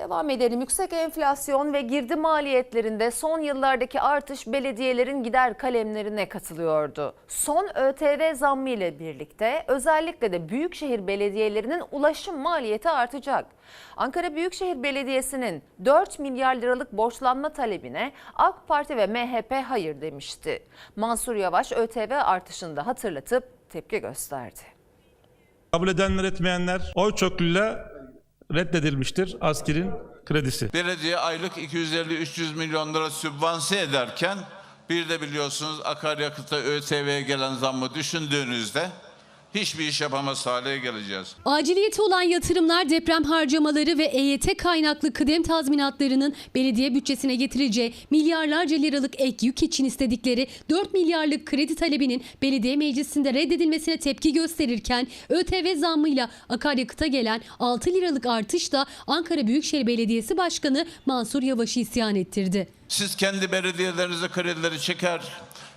Devam edelim. Yüksek enflasyon ve girdi maliyetlerinde son yıllardaki artış belediyelerin gider kalemlerine katılıyordu. Son ÖTV zammı ile birlikte özellikle de büyükşehir belediyelerinin ulaşım maliyeti artacak. Ankara Büyükşehir Belediyesi'nin 4 milyar liralık borçlanma talebine AK Parti ve MHP hayır demişti. Mansur Yavaş ÖTV artışını da hatırlatıp tepki gösterdi. Kabul edenler etmeyenler oy çokluğuyla reddedilmiştir askerin kredisi. Belediye aylık 250-300 milyon lira sübvanse ederken bir de biliyorsunuz akaryakıta ÖTV'ye gelen zammı düşündüğünüzde hiçbir iş yapamaz hale geleceğiz. Aciliyeti olan yatırımlar, deprem harcamaları ve EYT kaynaklı kıdem tazminatlarının belediye bütçesine getireceği milyarlarca liralık ek yük için istedikleri 4 milyarlık kredi talebinin belediye meclisinde reddedilmesine tepki gösterirken ÖTV zammıyla akaryakıta gelen 6 liralık artış da Ankara Büyükşehir Belediyesi Başkanı Mansur Yavaş'ı isyan ettirdi. Siz kendi belediyelerinize kredileri çeker,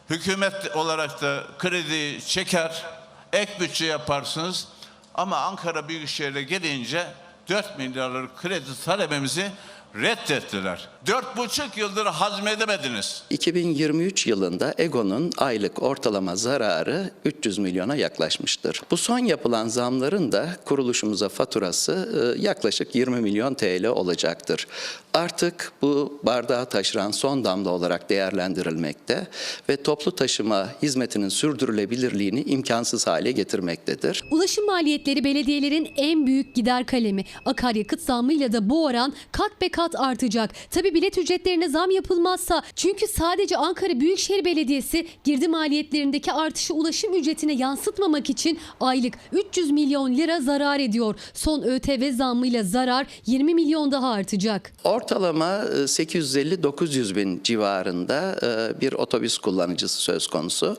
hükümet olarak da kredi çeker, ek bütçe yaparsınız. Ama Ankara Büyükşehir'e gelince 4 milyarlık kredi talebimizi reddettiler. 4,5 yıldır hazmedemediniz. 2023 yılında Ego'nun aylık ortalama zararı 300 milyona yaklaşmıştır. Bu son yapılan zamların da kuruluşumuza faturası e, yaklaşık 20 milyon TL olacaktır. Artık bu bardağı taşıran son damla olarak değerlendirilmekte ve toplu taşıma hizmetinin sürdürülebilirliğini imkansız hale getirmektedir. Ulaşım maliyetleri belediyelerin en büyük gider kalemi. Akaryakıt zammıyla da bu oran kat be kat artacak. Tabi bilet ücretlerine zam yapılmazsa çünkü sadece Ankara Büyükşehir Belediyesi girdi maliyetlerindeki artışı ulaşım ücretine yansıtmamak için aylık 300 milyon lira zarar ediyor. Son ÖTV zammıyla zarar 20 milyon daha artacak. Ortalama e, 850-900 bin civarında e, bir otobüs kullanıcısı söz konusu.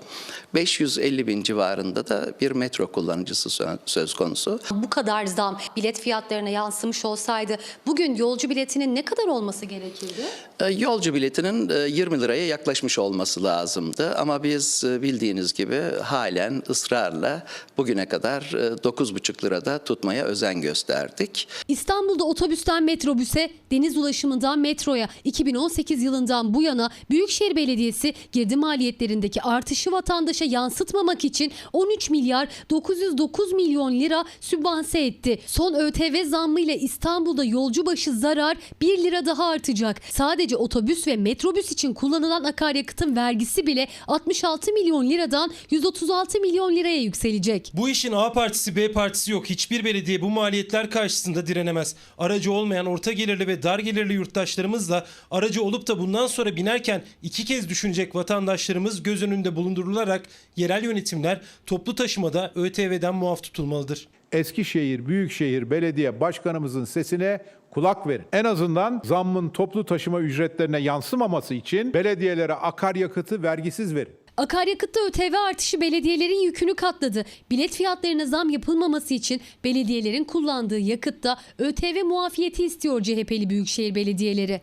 550 bin civarında da bir metro kullanıcısı sö- söz konusu. Bu kadar zam bilet fiyatlarına yansımış olsaydı bugün yolcu biletinin ne kadar olması gerekirdi? E, Yolcu biletinin e, 20 liraya yaklaşmış olması lazımdı ama biz e, bildiğiniz gibi halen ısrarla bugüne kadar e, 9,5 lirada tutmaya özen gösterdik. İstanbul'da otobüsten metrobüse, deniz ulaşımından metroya 2018 yılından bu yana Büyükşehir Belediyesi girdi maliyetlerindeki artışı vatandaşa yansıtmamak için 13 milyar 909 milyon lira sübvanse etti. Son ÖTV zammıyla İstanbul'da yolcu başı zarar 1 lira daha artacak. Sadece otobüs ve metrobüs için kullanılan akaryakıtın vergisi bile 66 milyon liradan 136 milyon liraya yükselecek. Bu işin A partisi B partisi yok. Hiçbir belediye bu maliyetler karşısında direnemez. Aracı olmayan orta gelirli ve dar gelirli yurttaşlarımız da aracı olup da bundan sonra binerken iki kez düşünecek vatandaşlarımız göz önünde bulundurularak yerel yönetimler toplu taşımada ÖTV'den muaf tutulmalıdır. Eskişehir Büyükşehir Belediye Başkanımızın sesine kulak verin. En azından zammın toplu taşıma ücretlerine yansımaması için belediyelere akaryakıtı vergisiz verin. Akaryakıtta ÖTV artışı belediyelerin yükünü katladı. Bilet fiyatlarına zam yapılmaması için belediyelerin kullandığı yakıtta ÖTV muafiyeti istiyor CHP'li büyükşehir belediyeleri.